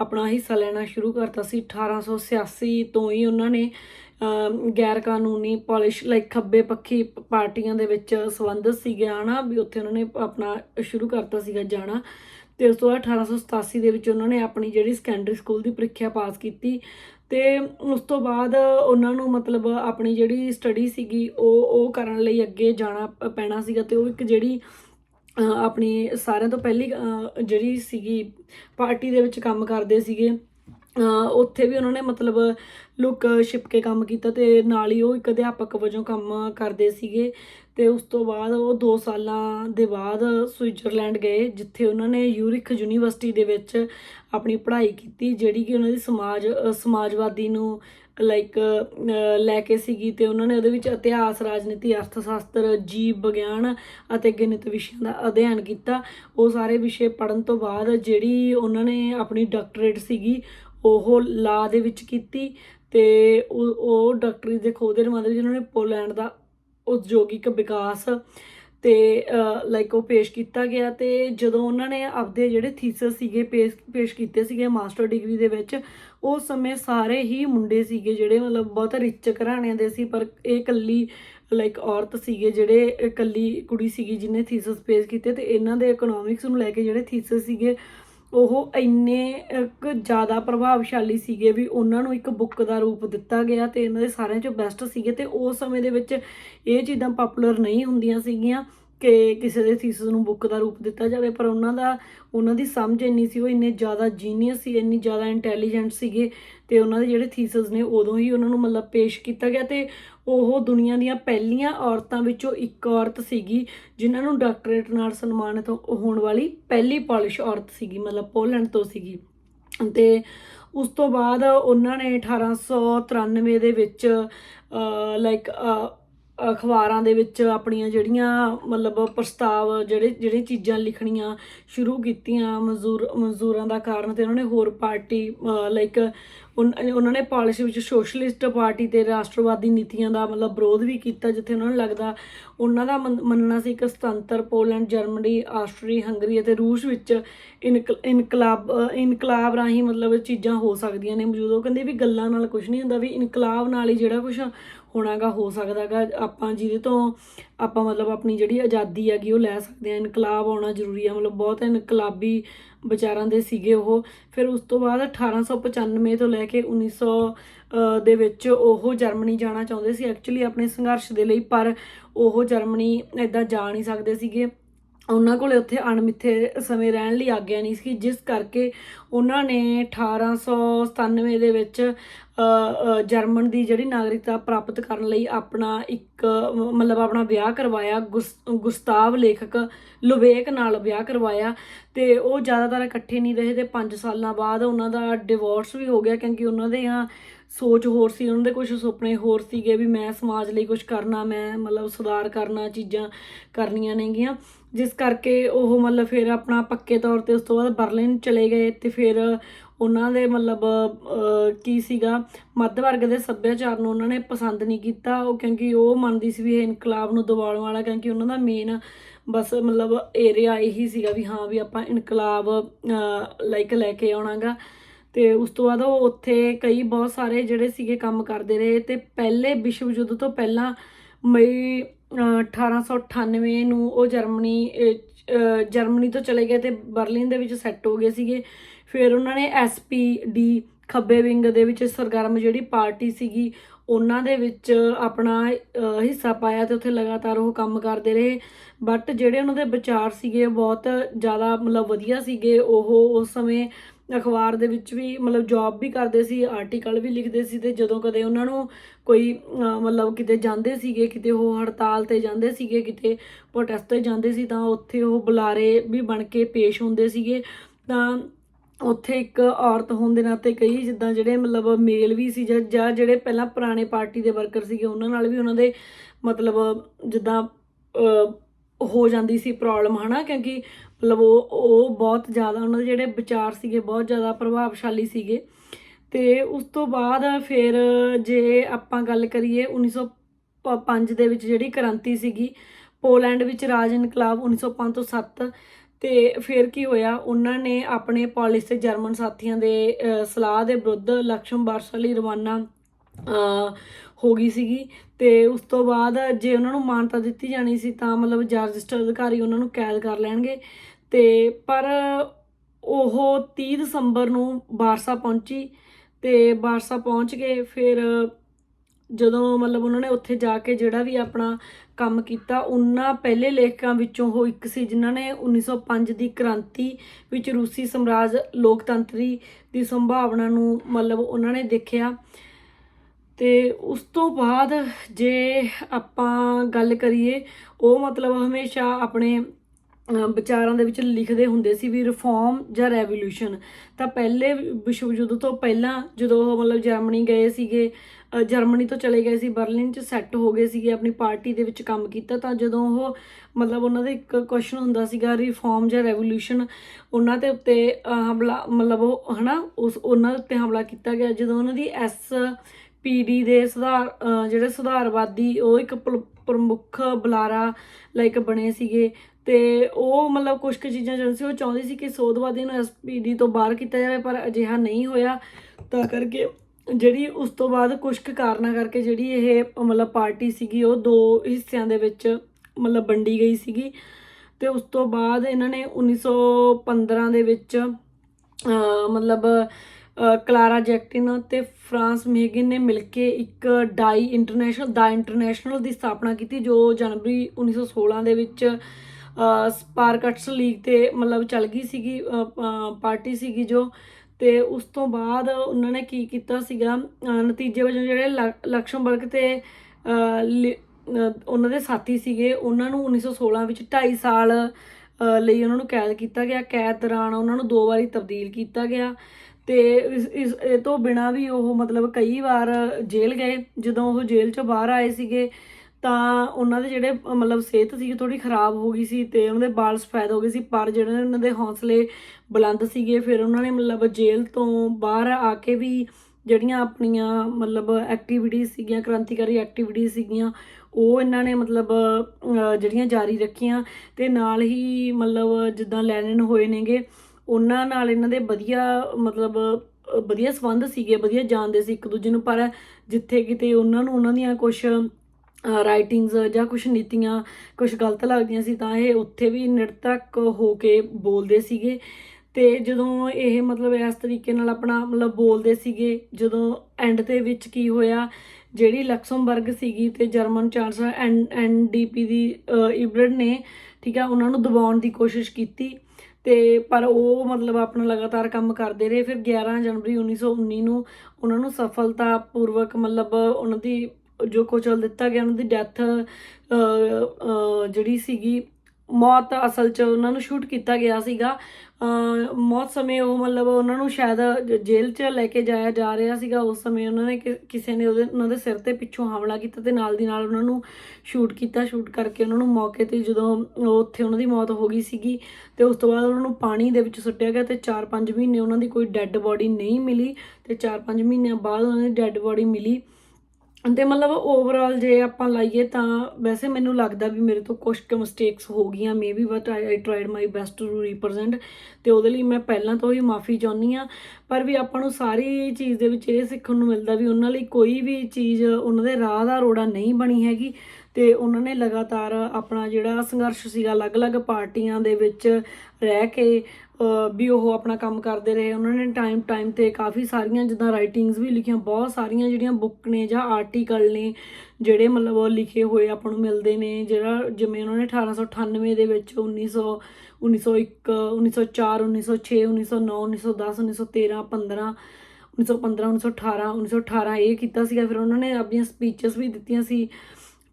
Speaker 1: ਆਪਣਾ ਹਿੱਸਾ ਲੈਣਾ ਸ਼ੁਰੂ ਕਰਤਾ ਸੀ 1886 ਤੋਂ ਹੀ ਉਹਨਾਂ ਨੇ ਗੈਰ ਕਾਨੂੰਨੀ ਪਾਲਿਸ਼ ਲਾਈਕ ਖੱਬੇ ਪੱਖੀ ਪਾਰਟੀਆਂ ਦੇ ਵਿੱਚ ਸੰਬੰਧਿਤ ਸੀਗੇ ਆਣਾ ਵੀ ਉੱਥੇ ਉਹਨਾਂ ਨੇ ਆਪਣਾ ਸ਼ੁਰੂ ਕਰਤਾ ਸੀਗਾ ਜਾਣਾ। ਤੇ ਉਸ ਤੋਂ ਬਾਅਦ 1887 ਦੇ ਵਿੱਚ ਉਹਨਾਂ ਨੇ ਆਪਣੀ ਜਿਹੜੀ ਸੈਕੰਡਰੀ ਸਕੂਲ ਦੀ ਪ੍ਰੀਖਿਆ ਪਾਸ ਕੀਤੀ ਤੇ ਉਸ ਤੋਂ ਬਾਅਦ ਉਹਨਾਂ ਨੂੰ ਮਤਲਬ ਆਪਣੀ ਜਿਹੜੀ ਸਟੱਡੀ ਸੀਗੀ, ਉਹ ਉਹ ਕਰਨ ਲਈ ਅੱਗੇ ਜਾਣਾ ਪੈਣਾ ਸੀਗਾ ਤੇ ਉਹ ਇੱਕ ਜਿਹੜੀ ਆਪਣੀ ਸਾਰਿਆਂ ਤੋਂ ਪਹਿਲੀ ਜਿਹੜੀ ਸੀਗੀ ਪਾਰਟੀ ਦੇ ਵਿੱਚ ਕੰਮ ਕਰਦੇ ਸੀਗੇ। ਉੱਥੇ ਵੀ ਉਹਨਾਂ ਨੇ ਮਤਲਬ ਲੁੱਕ ਛਿਪ ਕੇ ਕੰਮ ਕੀਤਾ ਤੇ ਨਾਲ ਹੀ ਉਹ ਇੱਕ ਅਧਿਆਪਕ ਵਜੋਂ ਕੰਮ ਕਰਦੇ ਸੀਗੇ ਤੇ ਉਸ ਤੋਂ ਬਾਅਦ ਉਹ 2 ਸਾਲਾਂ ਦੇ ਬਾਅਦ ਸਵਿਟਜ਼ਰਲੈਂਡ ਗਏ, ਜਿੱਥੇ ਉਹਨਾਂ ਨੇ ਯੂਰਿਖ ਯੂਨੀਵਰਸਿਟੀ ਦੇ ਵਿੱਚ ਆਪਣੀ ਪੜ੍ਹਾਈ ਕੀਤੀ, ਜਿਹੜੀ ਕਿ ਉਹਨਾਂ ਦੀ ਸਮਾਜ ਸਮਾਜਵਾਦੀ ਨੂੰ ਲਾਈਕ ਲੈ ਕੇ ਸੀਗੀ ਤੇ ਉਹਨਾਂ ਨੇ ਉਹਦੇ ਵਿੱਚ ਇਤਿਹਾਸ, ਰਾਜਨੀਤੀ ਅਰਥ ਸ਼ਾਸਤਰ ਜੀਵ ਵਿਗਿਆਨ ਅਤੇ ਗਣਿਤ ਵਿਸ਼ਿਆਂ ਦਾ ਅਧਿਐਨ ਕੀਤਾ। ਉਹ ਸਾਰੇ ਵਿਸ਼ੇ ਪੜਨ ਤੋਂ ਬਾਅਦ ਜਿਹੜੀ ਉਹਨਾਂ ਨੇ ਆਪਣੀ ਡਾਕਟਰੇਟ ਸੀਗੀ ਉਹ ਲਾ ਦੇ ਵਿੱਚ ਕੀਤੀ ਤੇ ਉਹ ਡਾਕਟਰੀ ਦੇ ਖੋਜ ਦੇ ਰਮਾਦੇ ਵਿੱਚ ਉਹਨਾਂ ਨੇ ਪੋਲੈਂਡ ਦਾ ਉਦਯੋਗਿਕ ਵਿਕਾਸ ਤੇ ਲਾਈਕ ਉਹ ਪੇਸ਼ ਕੀਤਾ ਗਿਆ ਤੇ ਜਦੋਂ ਉਹਨਾਂ ਨੇ ਆਪਦੇ ਜਿਹੜੇ ਥੀਸਸ ਸੀਗੇ ਪੇਸ਼ ਪੇਸ਼ ਕੀਤੇ ਸੀਗੇ ਮਾਸਟਰ ਡਿਗਰੀ ਦੇ ਵਿੱਚ ਉਸ ਸਮੇਂ ਸਾਰੇ ਹੀ ਮੁੰਡੇ ਸੀਗੇ ਜਿਹੜੇ ਮਤਲਬ ਬਹੁਤ ਰਿਚ ਘਰਾਣਿਆਂ ਦੇ ਸੀ, ਪਰ ਇਹ ਇਕੱਲੀ ਲਾਈਕ ਔਰਤ ਸੀਗੇ ਜਿਹੜੇ ਇਕੱਲੀ ਕੁੜੀ ਸੀਗੀ ਜਿਹਨੇ ਥੀਸਸ ਪੇਸ਼ ਕੀਤੇ ਤੇ ਇਹਨਾਂ ਦੇ ਇਕਨੋਮਿਕਸ ਨੂੰ ਲੈ ਕੇ ਜਿਹੜੇ ਥੀਸਸ ਸੀਗੇ ਉਹ ਇੰਨੇ ਕੁ ਜ਼ਿਆਦਾ ਪ੍ਰਭਾਵਸ਼ਾਲੀ ਸੀਗੇ ਵੀ ਉਹਨਾਂ ਨੂੰ ਇੱਕ ਬੁੱਕ ਦਾ ਰੂਪ ਦਿੱਤਾ ਗਿਆ ਤੇ ਇਹਨਾਂ ਦੇ ਸਾਰਿਆਂ ਚੋਂ ਬੈਸਟ ਸੀਗੇ ਤੇ ਉਸ ਸਮੇਂ ਦੇ ਵਿੱਚ ਇਹ ਚੀਜ਼ਾਂ ਪਪੂਲਰ ਨਹੀਂ ਹੁੰਦੀਆਂ ਸੀਗੀਆਂ। ਕਿ ਕਿਸੇ ਦੇ ਥੀਸਿਸ ਨੂੰ ਬੁੱਕ ਦਾ ਰੂਪ ਦਿੱਤਾ ਜਾਵੇ, ਪਰ ਉਹਨਾਂ ਦਾ, ਉਹਨਾਂ ਦੀ ਸਮਝ ਇੰਨੀ ਸੀ, ਉਹ ਇੰਨੇ ਜ਼ਿਆਦਾ ਜੀਨੀਅਸ ਸੀ, ਇੰਨੀ ਜ਼ਿਆਦਾ ਇੰਟੈਲੀਜੈਂਟ ਸੀਗੇ ਤੇ ਉਹਨਾਂ ਦੇ ਜਿਹੜੇ ਥੀਸਿਸ ਨੇ ਉਦੋਂ ਹੀ ਉਹਨਾਂ ਨੂੰ ਮਤਲਬ ਪੇਸ਼ ਕੀਤਾ ਗਿਆ ਤੇ ਉਹ ਦੁਨੀਆ ਦੀਆਂ ਪਹਿਲੀਆਂ ਔਰਤਾਂ ਵਿੱਚੋਂ ਇੱਕ ਔਰਤ ਸੀਗੀ ਜਿਨ੍ਹਾਂ ਨੂੰ ਡਾਕਟਰੇਟ ਨਾਲ ਸਨਮਾਨਿਤ ਹੋਣ ਵਾਲੀ ਪਹਿਲੀ ਪੋਲਿਸ਼ ਔਰਤ ਸੀਗੀ, ਮਤਲਬ ਪੋਲੈਂਡ ਤੋਂ ਸੀਗੀ। ਤੇ ਉਸ ਤੋਂ ਬਾਅਦ ਉਹਨਾਂ ਨੇ 1893 ਦੇ ਵਿੱਚ ਲਾਈਕ ਅਖਬਾਰਾਂ ਦੇ ਵਿੱਚ ਆਪਣੀਆਂ ਜਿਹੜੀਆਂ ਮਤਲਬ ਪ੍ਰਸਤਾਵ, ਜਿਹੜੇ ਜਿਹੜੀ ਚੀਜ਼ਾਂ ਲਿਖਣੀਆਂ ਸ਼ੁਰੂ ਕੀਤੀਆਂ ਮਜ਼ਦੂਰ, ਮਜ਼ਦੂਰਾਂ ਦਾ ਕਾਰਨ ਤੇ ਉਹਨਾਂ ਨੇ ਹੋਰ ਪਾਰਟੀ ਲਾਈਕ ਉਨ- ਉਹਨਾਂ ਨੇ ਪਾਲਿਸੀ ਵਿੱਚ ਸੋਸ਼ਲਿਸਟ ਪਾਰਟੀ ਤੇ ਰਾਸ਼ਟਰਵਾਦੀ ਨੀਤੀਆਂ ਦਾ ਮਤਲਬ ਵਿਰੋਧ ਵੀ ਕੀਤਾ, ਜਿੱਥੇ ਉਹਨਾਂ ਨੂੰ ਲੱਗਦਾ ਉਹਨਾਂ ਦਾ ਮੰਨ- ਮੰਨਣਾ ਸੀ ਕਿ ਸੁਤੰਤਰ ਪੋਲੈਂਡ, ਜਰਮਨੀ, ਆਸਟਰੀ, ਹੰਗਰੀ ਅਤੇ ਰੂਸ ਵਿੱਚ ਇਨਕ- ਇਨਕਲਾਬ ਇਨਕਲਾਬ ਰਾਹੀਂ ਮਤਲਬ ਚੀਜ਼ਾਂ ਹੋ ਸਕਦੀਆਂ ਨੇ ਮੌਜੂਦ। ਉਹ ਕਹਿੰਦੇ ਵੀ ਗੱਲਾਂ ਨਾਲ ਕੁਝ ਨਹੀਂ ਹੁੰਦਾ, ਵੀ ਇਨਕਲਾਬ ਨਾਲ ਹੀ ਜਿਹੜਾ ਕੁਝ ਹੋਣਾਗਾ ਹੋ ਸਕਦਾਗਾ। ਆਪਾਂ ਜਿਹਦੇ ਤੋਂ ਆਪਾਂ ਮਤਲਬ ਆਪਣੀ ਜਿਹੜੀ ਆਜ਼ਾਦੀ ਹੈਗੀ ਉਹ ਲੈ ਸਕਦੇ ਆ ਇਨਕਲਾਬ ਆਉਣਾ ਜ਼ਰੂਰੀ ਆ ਮਤਲਬ ਬਹੁਤ ਇਨਕਲਾਬੀ ਵਿਚਾਰਾਂ ਦੇ ਸੀਗੇ ਉਹ। ਫਿਰ ਉਸ ਤੋਂ ਬਾਅਦ 1895 ਤੋਂ ਲੈ ਕੇ 1900 ਅ, ਦੇ ਵਿੱਚ ਉਹ ਜਰਮਨੀ ਜਾਣਾ ਚਾਹੁੰਦੇ ਸੀ। ਐਕਚੁਅਲੀ ਆਪਣੇ ਸੰਘਰਸ਼ ਦੇ ਲਈ ਪਰ ਉਹ ਜਰਮਨੀ ਇਦਾਂ ਜਾ ਨਹੀਂ ਸਕਦੇ ਸੀਗੇ। ਉਹਨਾਂ ਕੋਲੇ ਉੱਥੇ ਅਣਮਿੱਥੇ ਸਮੇਂ ਰਹਿਣ ਲਈ ਆਗਿਆ ਨਹੀਂ ਸੀ, ਜਿਸ ਕਰਕੇ ਉਹਨਾਂ ਨੇ 1897 ਦੇ ਵਿੱਚ ਜਰਮਨ ਦੀ ਜਿਹੜੀ ਨਾਗਰਿਕਤਾ ਪ੍ਰਾਪਤ ਕਰਨ ਲਈ ਆਪਣਾ ਇੱਕ, ਮਤਲਬ ਆਪਣਾ ਵਿਆਹ ਕਰਵਾਇਆ, ਗੁਸ- ਗੁਸਤਾਵ ਲੇਖਕ ਲੁਵੇਕ ਨਾਲ ਵਿਆਹ ਕਰਵਾਇਆ ਤੇ ਉਹ ਜ਼ਿਆਦਾਤਰ ਇਕੱਠੇ ਨਹੀਂ ਰਹੇ ਤੇ 5 ਸਾਲਾਂ ਬਾਅਦ ਉਹਨਾਂ ਦਾ ਡਿਵੋਰਸ ਵੀ ਹੋ ਗਿਆ ਕਿਉਂਕਿ ਉਹਨਾਂ ਦੇ यहाँ ਸੋਚ ਹੋਰ ਸੀ, ਉਹਨਾਂ ਦੇ ਕੁਝ ਸੁਪਨੇ ਹੋਰ ਸੀਗੇ ਵੀ ਮੈਂ ਸਮਾਜ ਲਈ ਕੁਝ ਕਰਨਾ, ਮੈਂ ਮਤਲਬ ਸੁਧਾਰ ਕਰਨਾ, ਚੀਜ਼ਾਂ ਕਰਨੀਆਂ ਨੇਗੀਆਂ। ਜਿਸ ਕਰਕੇ ਉਹ ਮਤਲਬ ਫਿਰ ਆਪਣਾ ਪੱਕੇ ਤੌਰ ਤੇ ਉਸ ਤੋਂ ਬਾਅਦ ਬਰਲਿਨ ਚਲੇ ਗਏ ਤੇ ਫਿਰ ਉਹਨਾਂ ਦੇ ਮਤਲਬ ਕੀ ਸੀਗਾ, ਮੱਧ ਵਰਗ ਦੇ ਸੱਭਿਆਚਾਰ ਨੂੰ ਉਹਨਾਂ ਨੇ ਪਸੰਦ ਨਹੀਂ ਕੀਤਾ। ਉਹ ਕਿਉਂਕਿ ਉਹ ਮੰਨਦੀ ਸੀ ਵੀ ਇਹ ਇਨਕਲਾਬ ਨੂੰ ਦਬਾਉਣ ਵਾਲਾ, ਕਿਉਂਕਿ ਉਹਨਾਂ ਦਾ ਮੇਨ ਬਸ ਮਤਲਬ ਏਰੀਆ ਇਹੀ ਸੀਗਾ ਵੀ ਹਾਂ ਵੀ ਆਪਾਂ ਇਨਕਲਾਬ ਲਾਈਕ ਲੈ ਕੇ ਆਉਣਾਗਾ। ਤੇ ਉਸ ਤੋਂ ਬਾਅਦ ਉਹ ਉੱਥੇ ਕਈ ਬਹੁਤ ਸਾਰੇ ਜਿਹੜੇ ਸੀਗੇ ਕੰਮ ਕਰਦੇ ਰਹੇ ਤੇ ਪਹਿਲੇ ਵਿਸ਼ਵ ਯੁੱਧ ਤੋਂ ਪਹਿਲਾਂ ਮਈ ਅਹ, 1898 ਨੂੰ ਉਹ ਜਰਮਨੀ ਜਰਮਨੀ ਤੋਂ ਚਲੇ ਗਏ ਤੇ ਬਰਲਿਨ ਦੇ ਵਿੱਚ ਸੈੱਟ ਹੋ ਗਏ ਸੀਗੇ। ਫਿਰ ਉਹਨਾਂ ਨੇ ਐਸਪੀਡੀ ਖੱਬੇ ਵਿੰਗ ਦੇ ਵਿੱਚ ਸਰਗਰਮ ਜਿਹੜੀ ਪਾਰਟੀ ਸੀਗੀ ਉਹਨਾਂ ਦੇ ਵਿੱਚ ਆਪਣਾ ਹਿੱਸਾ ਪਾਇਆ ਤੇ ਉੱਥੇ ਲਗਾਤਾਰ ਉਹ ਕੰਮ ਕਰਦੇ ਰਹੇ। ਬਟ ਜਿਹੜੇ ਉਹਨਾਂ ਦੇ ਵਿਚਾਰ ਸੀਗੇ ਬਹੁਤ ਜ਼ਿਆਦਾ ਮਤਲਬ ਵਧੀਆ ਸੀਗੇ। ਉਹ ਉਸ ਸਮੇਂ ਅਖਬਾਰ ਦੇ ਵਿੱਚ ਵੀ ਮਤਲਬ ਜੌਬ ਵੀ ਕਰਦੇ ਸੀ ਆਰਟੀਕਲ ਵੀ ਲਿਖਦੇ ਸੀ ਤੇ ਜਦੋਂ ਕਦੇ ਉਹਨਾਂ ਨੂੰ ਕੋਈ ਮਤਲਬ ਕਿਤੇ ਜਾਂਦੇ ਸੀਗੇ, ਕਿਤੇ ਉਹ ਹੜਤਾਲ ਤੇ ਜਾਂਦੇ ਸੀਗੇ, ਕਿਤੇ ਪ੍ਰੋਟੈਸਟ ਤੇ ਜਾਂਦੇ ਸੀ ਤਾਂ ਉੱਥੇ ਉਹ ਬੁਲਾਰੇ ਵੀ ਬਣ ਕੇ ਪੇਸ਼ ਹੁੰਦੇ ਸੀਗੇ। ਤਾਂ ਉੱਥੇ ਇੱਕ ਔਰਤ ਹੋਣ ਦੇ ਨਾਤੇ ਕਈ ਜਿੱਦਾਂ ਜਿਹੜੇ ਮਤਲਬ ਮੇਲ ਵੀ ਸੀ ਜਾਂ ਜਿਹੜੇ ਪਹਿਲਾਂ ਪੁਰਾਣੇ ਪਾਰਟੀ ਦੇ ਵਰਕਰ ਸੀਗੇ, ਉਹਨਾਂ ਨਾਲ ਵੀ ਉਹਨਾਂ ਦੇ ਮਤਲਬ ਜਿੱਦਾਂ ਹੋ ਜਾਂਦੀ ਸੀ ਪ੍ਰੋਬਲਮ ਹਨਾ? ਕਿਉਂਕਿ ਮਤਲਬ ਉਹ ਉਹ ਬਹੁਤ ਜ਼ਿਆਦਾ, ਉਹਨਾਂ ਦੇ ਜਿਹੜੇ ਵਿਚਾਰ ਸੀਗੇ, ਬਹੁਤ ਜ਼ਿਆਦਾ ਪ੍ਰਭਾਵਸ਼ਾਲੀ ਸੀਗੇ। ਤੇ ਉਸ ਤੋਂ ਬਾਅਦ ਫਿਰ ਜੇ ਆਪਾਂ ਗੱਲ ਕਰੀਏ 1905 ਦੇ ਵਿੱਚ ਜਿਹੜੀ ਕ੍ਰਾਂਤੀ ਸੀਗੀ, ਪੋਲੈਂਡ ਵਿੱਚ ਰਾਜ ਇਨਕਲਾਬ 1905 ਤੋਂ 7 ਤੇ ਫਿਰ ਕੀ ਹੋਇਆ, ਉਹਨਾਂ ਨੇ ਆਪਣੇ ਪੋਲਿਸ਼ ਤੇ ਜਰਮਨ ਸਾਥੀਆਂ ਦੇ ਸਲਾਹ ਦੇ ਵਿਰੁੱਧ ਲਕਸ਼ਮ ਬਾਰਸ਼ਾ ਲਈ ਰਵਾਨਾ ਹੋ ਗਈ ਸੀਗੀ। ਤੇ ਉਸ ਤੋਂ ਬਾਅਦ ਜੇ ਉਹਨਾਂ ਨੂੰ ਮਾਨਤਾ ਦਿੱਤੀ ਜਾਣੀ ਸੀ ਤਾਂ ਮਤਲਬ ਰਜਿਸਟਰ ਅਧਿਕਾਰੀ ਉਹਨਾਂ ਨੂੰ ਕੈਦ ਕਰ ਲੈਣਗੇ। ਤੇ ਪਰ ਉਹ 30 ਦਸੰਬਰ ਨੂੰ ਬਾਰਸਾ ਪਹੁੰਚੀ ਤੇ ਬਾਰਸਾ ਪਹੁੰਚ ਕੇ ਫਿਰ ਜਦੋਂ ਮਤਲਬ ਉਹਨਾਂ ਨੇ ਉੱਥੇ ਜਾ ਕੇ ਜਿਹੜਾ ਵੀ ਆਪਣਾ ਕੰਮ ਕੀਤਾ, ਉਹਨਾਂ ਪਹਿਲੇ ਲੇਖਕਾਂ ਵਿੱਚੋਂ ਉਹ ਇੱਕ ਸੀ ਜਿਨ੍ਹਾਂ ਨੇ 1905 ਦੀ ਕ੍ਰਾਂਤੀ ਵਿੱਚ ਰੂਸੀ ਸਮਰਾਜ ਲੋਕਤੰਤਰੀ ਦੀ ਸੰਭਾਵਨਾ ਨੂੰ ਮਤਲਬ ਉਹਨਾਂ ਨੇ ਦੇਖਿਆ। ਤੇ ਉਸ ਤੋਂ ਬਾਅਦ ਜੇ ਆਪਾਂ ਗੱਲ ਕਰੀਏ, ਉਹ ਮਤਲਬ ਹਮੇਸ਼ਾ ਆਪਣੇ ਵਿਚਾਰਾਂ ਦੇ ਵਿੱਚ ਲਿਖਦੇ ਹੁੰਦੇ ਸੀ ਵੀ ਰਿਫਾਰਮ ਜਾਂ ਰੈਵੋਲੂਸ਼ਨ ਤਾਂ ਪਹਿਲੇ ਵਿਸ਼ਵ ਯੁੱਧ ਤੋਂ ਪਹਿਲਾਂ ਜਦੋਂ ਉਹ ਮਤਲਬ ਜਰਮਨੀ ਗਏ ਸੀਗੇ ਜਰਮਨੀ ਤੋਂ ਚਲੇ ਗਏ ਸੀ, ਬਰਲਿਨ ਚ ਸੈੱਟ ਹੋ ਗਏ ਸੀਗੇ, ਆਪਣੀ ਪਾਰਟੀ ਦੇ ਵਿੱਚ ਕੰਮ ਕੀਤਾ, ਤਾਂ ਜਦੋਂ ਉਹ ਮਤਲਬ ਉਹਨਾਂ ਦਾ ਇੱਕ ਕੁਐਸਚਨ ਹੁੰਦਾ ਸੀਗਾ ਰਿਫਾਰਮ ਜਾਂ ਰੈਵੋਲੂਸ਼ਨ ਉਹਨਾਂ ਦੇ ਉੱਤੇ ਹਮਲਾ, ਮਤਲਬ ਉਹ, ਹਨਾ, ਉਸ, ਉਹਨਾਂ ਦੇ ਉੱਤੇ ਹਮਲਾ ਕੀਤਾ ਗਿਆ। ਜਦੋਂ ਉਹਨਾਂ ਦੀ ਐਸ ਪੀਡੀ ਦੇ ਸੁਧਾਰ ਜਿਹੜੇ ਸੁਧਾਰਵਾਦੀ ਉਹ ਇੱਕ ਪ੍ਰ- ਪ੍ਰਮੁੱਖ ਬੁਲਾਰਾ ਲਾਈਕ ਬਣੇ ਸੀਗੇ। ਤੇ ਉਹ ਮਤਲਬ ਕੁਝ ਕੁ ਚੀਜ਼ਾਂ ਜਿਹੜੀਆਂ ਸੀ, ਉਹ ਚਾਹੁੰਦੀ ਸੀ ਕਿ ਸੋਧਵਾਦੀ ਨੂੰ ਐਸਪੀਡੀ ਤੋਂ ਬਾਹਰ ਕੀਤਾ ਜਾਵੇ, ਪਰ ਅਜਿਹਾ ਨਹੀਂ ਹੋਇਆ। ਤਾਂ ਕਰਕੇ ਜਿਹੜੀ ਉਸ ਤੋਂ ਬਾਅਦ ਕੁਝ ਕੁ ਕਾਰਨਾਂ ਕਰਕੇ ਜਿਹੜੀ ਇਹ ਮਤਲਬ ਪਾਰਟੀ ਸੀਗੀ, ਉਹ ਦੋ ਹਿੱਸਿਆਂ ਦੇ ਵਿੱਚ ਮਤਲਬ ਵੰਡੀ ਗਈ ਸੀਗੀ। ਤੇ ਉਸ ਤੋਂ ਬਾਅਦ ਇਹਨਾਂ ਨੇ 1915 ਦੇ ਵਿੱਚ ਮਤਲਬ ਕਲਾਰਾ ਜੈਕਟਿਨ ਤੇ ਫਰਾਂਸ ਮੇਗਨ ਨੇ ਮਿਲ ਕੇ ਇੱਕ ਡਾਈ ਇੰਟਰਨੈਸ਼ਨਲ, ਦਾ ਇੰਟਰਨੈਸ਼ਨਲ ਦੀ ਸਥਾਪਨਾ ਕੀਤੀ, ਜੋ ਜਨਵਰੀ 1916 ਦੇ ਵਿੱਚ ਸਪਾਰਕਟਸ ਲੀਗ ਤੇ ਮਤਲਬ ਚੱਲ ਗਈ ਸੀਗੀ ਪਾਰਟੀ ਸੀਗੀ ਜੋ। ਤੇ ਉਸ ਤੋਂ ਬਾਅਦ ਉਹਨਾਂ ਨੇ ਕੀ ਕੀਤਾ ਸੀਗਾ ਨਤੀਜੇ ਵਜੋਂ ਜਿਹੜੇ ਲਕ- ਲਕਸਮਬਰਗ ਤੇ ਲਿ- ਉਹਨਾਂ ਦੇ ਸਾਥੀ ਸੀਗੇ, ਉਹਨਾਂ ਨੂੰ 1916 ਵਿੱਚ 2.5 ਸਾਲ ਲਈ ਉਹਨਾਂ ਨੂੰ ਕੈਦ ਕੀਤਾ ਗਿਆ। ਕੈਦ ਦੌਰਾਨ ਉਹਨਾਂ ਨੂੰ ਦੋ ਵਾਰੀ ਤਬਦੀਲ ਕੀਤਾ ਗਿਆ। ਤੇ ਇਸ ਇਸ, ਇਹ ਤੋਂ ਬਿਨਾ ਵੀ ਉਹ ਮਤਲਬ ਕਈ ਵਾਰ ਜੇਲ੍ਹ ਗਏ, ਜਦੋਂ ਉਹ ਜੇਲ੍ਹ ਚੋਂ ਬਾਹਰ ਆਏ ਸੀਗੇ, ਤਾਂ ਉਹਨਾਂ ਦੇ ਜਿਹੜੇ ਮਤਲਬ ਸਿਹਤ ਸੀ ਥੋੜੀ ਖਰਾਬ ਹੋ ਗਈ ਸੀ ਤੇ ਉਹਨਾਂ ਦੇ ਵਾਲ ਸਫੈਦ ਹੋ ਗਏ ਸੀ, ਪਰ ਜਿਹੜੇ ਉਹਨਾਂ ਦੇ ਹੌਸਲੇ ਬੁਲੰਦ ਸੀਗੇ, ਫਿਰ ਉਹਨਾਂ ਨੇ ਮਤਲਬ ਜੇਲ੍ਹ ਤੋਂ ਬਾਹਰ ਆ ਕੇ ਵੀ ਜਿਹੜੀਆਂ ਆਪਣੀਆਂ ਮਤਲਬ ਐਕਟੀਵਿਟੀਜ਼ ਸੀਗੀਆਂ, ਕ੍ਰਾਂਤੀਕਾਰੀ ਐਕਟੀਵਿਟੀਜ਼ ਸੀਗੀਆਂ, ਉਹ ਇਹਨਾਂ ਨੇ ਮਤਲਬ ਜਿਹੜੀਆਂ ਜਾਰੀ ਰੱਖੀਆਂ ਤੇ ਨਾਲ ਹੀ ਮਤਲਬ ਜਿੱਦਾਂ ਲੈਨਨ ਹੋਏ ਨੇਗੇ ਉਹਨਾਂ ਨਾਲ ਇਹਨਾਂ ਦੇ ਵਧੀਆ, ਮਤਲਬ ਵਧੀਆ ਸੰਬੰਧ ਸੀਗੇ, ਵਧੀਆ ਜਾਣਦੇ ਸੀ ਇੱਕ ਦੂਜੇ ਨੂੰ, ਪਰ ਜਿੱਥੇ ਕਿਤੇ ਉਹਨਾਂ ਨੂੰ ਉਹਨਾਂ ਦੀਆਂ ਕੁਝ ਰਾਈਟਿੰਗਸ ਜਾਂ ਕੁਝ ਨੀਤੀਆਂ ਕੁਝ ਗਲਤ ਲੱਗਦੀਆਂ ਸੀ, ਤਾਂ ਇਹ ਉੱਥੇ ਵੀ ਨਿਰਤਕ ਹੋ ਕੇ ਬੋਲਦੇ ਸੀਗੇ। ਤੇ ਜਦੋਂ ਇਹ, ਮਤਲਬ, ਇਸ ਤਰੀਕੇ ਨਾਲ ਆਪਣਾ, ਮਤਲਬ, ਬੋਲਦੇ ਸੀਗੇ, ਜਦੋਂ ਐਂਡ ਦੇ ਵਿੱਚ ਕੀ ਹੋਇਆ, ਜਿਹੜੀ ਲਕਸਮਬਰਗ ਸੀਗੀ ਤੇ ਜਰਮਨ ਚਾਂਸਲਰ ਐਨ ਐਨਡੀਪੀ ਦੀ ਇਬਰਡ ਨੇ, ਠੀਕ ਆ, ਉਹਨਾਂ ਨੂੰ ਦਬਾਉਣ ਦੀ ਕੋਸ਼ਿਸ਼ ਕੀਤੀ। ਤੇ ਪਰ ਉਹ ਮਤਲਬ ਆਪਣਾ ਲਗਾਤਾਰ ਕੰਮ ਕਰਦੇ ਰਹੇ। ਫਿਰ 11 ਜਨਵਰੀ 1919 ਨੂੰ ਉਹਨਾਂ ਨੂੰ ਸਫਲਤਾ ਪੂਰਵਕ ਮਤਲਬ ਉਹਨਾਂ ਦੀ ਜੋ ਕੁਚਲ ਦਿੱਤਾ ਗਿਆ, ਉਹਨਾਂ ਦੀ ਡੈਥ ਜਿਹੜੀ ਸੀਗੀ ਮੌਤ ਅਸਲ 'ਚ ਉਹਨਾਂ ਨੂੰ ਸ਼ੂਟ ਕੀਤਾ ਗਿਆ ਸੀਗਾ। ਮੌਤ ਸਮੇਂ ਉਹ ਮਤਲਬ ਉਹਨਾਂ ਨੂੰ ਸ਼ਾਇਦ ਜੇਲ੍ਹ 'ਚ ਲੈ ਕੇ ਜਾਇਆ ਜਾ ਰਿਹਾ ਸੀਗਾ। ਉਸ ਸਮੇਂ ਉਹਨਾਂ ਨੇ ਕਿ- ਕਿਸੇ ਨੇ ਉਹਦੇ, ਉਹਨਾਂ ਦੇ ਸਿਰ ਤੇ ਪਿੱਛੋਂ ਹਮਲਾ ਕੀਤਾ ਤੇ ਨਾਲ ਦੀ ਨਾਲ ਉਹਨਾਂ ਨੂੰ ਸ਼ੂਟ ਕੀਤਾ। ਸ਼ੂਟ ਕਰਕੇ ਉਹਨਾਂ ਨੂੰ ਮੌਕੇ ਤੇ ਜਦੋਂ ਉੱਥੇ ਉਹਨਾਂ ਦੀ ਮੌਤ ਹੋ ਗਈ ਸੀਗੀ ਤੇ ਉਸ ਤੋਂ ਬਾਅਦ ਉਹਨਾਂ ਨੂੰ ਪਾਣੀ ਦੇ ਵਿੱਚ ਸੁੱਟਿਆ ਗਿਆ ਤੇ 4-5 ਮਹੀਨੇ ਉਹਨਾਂ ਦੀ ਕੋਈ ਡੈੱਡ ਬੋਡੀ ਨਹੀਂ ਮਿਲੀ ਤੇ 4-5 ਮਹੀਨਿਆਂ ਬਾਅਦ ਉਹਨਾਂ ਦੀ ਡੈੱਡ ਬੋਡੀ ਮਿਲੀ। ਤੇ ਮਤਲਬ ਓਵਰਆਲ ਜੇ ਆਪਾਂ ਲਾਈਏ ਤਾਂ ਵੈਸੇ ਮੈਨੂੰ ਲੱਗਦਾ ਵੀ ਮੇਰੇ ਤੋਂ ਕੁਝ ਕੁ ਮਿਸਟੇਕਸ ਹੋ ਗਈਆਂ maybe but I tried my best to represent ਤੇ ਉਹਦੇ ਲਈ ਮੈਂ ਪਹਿਲਾਂ ਤੋਂ ਹੀ ਮਾਫੀ ਚਾਹੁੰਦੀ ਆ ਪਰ ਵੀ ਆਪਾਂ ਨੂੰ ਸਾਰੀ ਚੀਜ਼ ਦੇ ਵਿੱਚ ਇਹ ਸਿੱਖਣ ਨੂੰ ਮਿਲਦਾ ਵੀ ਉਹਨਾਂ ਲਈ ਕੋਈ ਵੀ ਚੀਜ਼ ਉਹਨਾਂ ਦੇ ਰਾਹ ਦਾ ਰੋੜਾ ਨਹੀਂ ਬਣੀ ਹੈਗੀ। ਤੇ ਉਹਨਾਂ ਨੇ ਲਗਾਤਾਰ ਆਪਣਾ ਜਿਹੜਾ ਸੰਘਰਸ਼ ਸੀਗਾ, ਅਲੱਗ-ਅਲੱਗ ਪਾਰਟੀਆਂ ਦੇ ਵਿੱਚ ਰਹਿ ਕੇ ਵੀ ਉਹ ਆਪਣਾ ਕੰਮ ਕਰਦੇ ਰਹੇ। ਉਹਨਾਂ ਨੇ ਟਾਈਮ ਟਾਈਮ ਤੇ ਕਾਫੀ ਸਾਰੀਆਂ, ਜਿੱਦਾਂ ਰਾਈਟਿੰਗਸ ਵੀ ਲਿਖੀਆਂ, ਬਹੁਤ ਸਾਰੀਆਂ ਜਿਹੜੀਆਂ ਬੁੱਕ ਨੇ ਜਾਂ ਆਰਟੀਕਲ ਨੇ, ਜਿਹੜੇ ਮਤਲਬ ਉਹ ਲਿਖੇ ਹੋਏ ਆਪਾਂ ਨੂੰ ਮਿਲਦੇ ਨੇ, ਜਿਹੜਾ ਜਿਵੇਂ ਉਹਨਾਂ ਨੇ 1898 ਦੇ ਵਿੱਚ 1900 1901 1904 1906 1909 1910 1913 15 1915 1918 1918 ਇਹ ਕੀਤਾ ਸੀਗਾ। ਫਿਰ ਉਹਨਾਂ ਨੇ ਆਪਣੀਆਂ ਸਪੀਚਸ ਵੀ ਦਿੱਤੀਆਂ ਸੀ।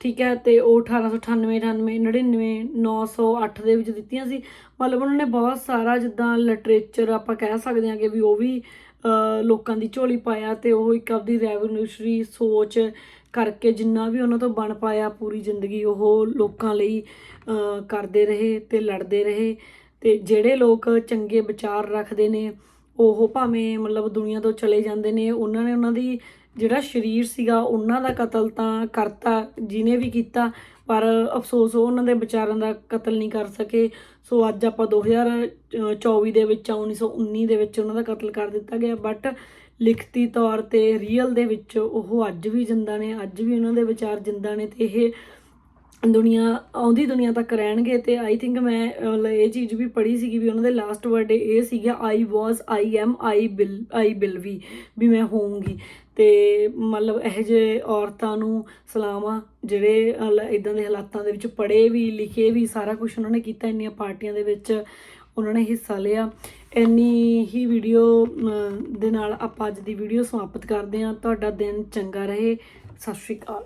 Speaker 1: ਠੀਕ ਹੈ, ਤੇ ਉਹ 1898 98 99 908 ਦੇ ਵਿੱਚ ਦਿੱਤੀਆਂ ਸੀ। ਮਤਲਬ ਉਹਨਾਂ ਨੇ ਬਹੁਤ ਸਾਰਾ ਜਿੱਦਾਂ ਲਿਟਰੇਚਰ ਆਪਾਂ ਕਹਿ ਸਕਦੇ ਹਾਂ ਕਿ ਵੀ ਉਹ ਵੀ ਲੋਕਾਂ ਦੀ ਝੋਲੀ ਪਾਇਆ ਤੇ ਉਹ ਇੱਕ ਆਪਦੀ ਰੈਵੋਲੂਸ਼ਨਰੀ ਸੋਚ ਕਰਕੇ ਜਿੰਨਾ ਵੀ ਉਹਨਾਂ ਤੋਂ ਬਣ ਪਾਇਆ, ਪੂਰੀ ਜ਼ਿੰਦਗੀ ਉਹ ਲੋਕਾਂ ਲਈ ਕਰਦੇ ਰਹੇ ਤੇ ਲੜਦੇ ਰਹੇ। ਤੇ ਜਿਹੜੇ ਲੋਕ ਚੰਗੇ ਵਿਚਾਰ ਰੱਖਦੇ ਨੇ, ਉਹ ਭਾਵੇਂ ਮਤਲਬ ਦੁਨੀਆ ਤੋਂ ਚਲੇ ਜਾਂਦੇ ਨੇ, ਉਹਨਾਂ ਨੇ ਉਹਨਾਂ ਦੀ ਜਿਹੜਾ ਸਰੀਰ ਸੀਗਾ ਉਹਨਾਂ ਦਾ ਕਤਲ ਤਾਂ ਕਰਤਾ ਜਿਹਨੇ ਵੀ ਕੀਤਾ ਪਰ ਅਫਸੋਸ ਉਹ ਉਹਨਾਂ ਦੇ ਵਿਚਾਰਾਂ ਦਾ ਕਤਲ ਨਹੀਂ ਕਰ ਸਕੇ। ਸੋ ਅੱਜ ਆਪਾਂ 2024 ਦੇ ਵਿੱਚ ਆ, 1919 ਦੇ ਵਿੱਚ ਉਹਨਾਂ ਦਾ ਕਤਲ ਕਰ ਦਿੱਤਾ ਗਿਆ। ਬਟ ਲਿਖਤੀ ਤੌਰ ਤੇ ਰੀਅਲ ਦੇ ਵਿੱਚ ਉਹ ਅੱਜ ਵੀ ਜਿੰਦਾ ਨੇ ਅੱਜ ਵੀ ਉਹਨਾਂ ਦੇ ਵਿਚਾਰ ਜਿੰਦਾ ਨੇ ਤੇ ਇਹ ਦੁਨੀਆ, ਆਉਂਦੀ ਦੁਨੀਆ ਤੱਕ ਰਹਿਣਗੇ ਤੇ ਆਈ ਥਿੰਕ ਮੈਂ ਇਹ ਚੀਜ਼ ਵੀ ਪੜ੍ਹੀ ਸੀਗੀ ਵੀ ਉਹਨਾਂ ਦੇ ਲਾਸਟ ਵਰਡੇ ਇਹ ਸੀਗਾ I was I am I will I will ਵੀ ਵੀ ਮੈਂ ਹੋਊਂਗੀ। ਤੇ ਮਤਲਬ ਇਹ ਜੇ ਔਰਤਾਂ ਨੂੰ ਸਲਾਮਾਂ ਜਿਹੜੇ ਇਦਾਂ ਦੇ ਹਾਲਾਤਾਂ ਦੇ ਵਿੱਚ ਪੜ੍ਹੇ ਵੀ, ਲਿਖੇ ਵੀ, ਸਾਰਾ ਕੁਝ ਉਹਨਾਂ ਨੇ ਕੀਤਾ, ਇੰਨੀਆਂ ਪਾਰਟੀਆਂ ਦੇ ਵਿੱਚ ਉਹਨਾਂ ਨੇ ਹਿੱਸਾ ਲਿਆ। ਇੰਨੀ ਹੀ ਵੀਡੀਓ ਦੇ ਨਾਲ ਆਪਾਂ ਅੱਜ ਦੀ ਵੀਡੀਓ ਸਮਾਪਤ ਕਰਦੇ ਹਾਂ। ਤੁਹਾਡਾ ਦਿਨ ਚੰਗਾ ਰਹੇ। ਸਤਿ ਸ਼੍ਰੀ ਅਕਾਲ।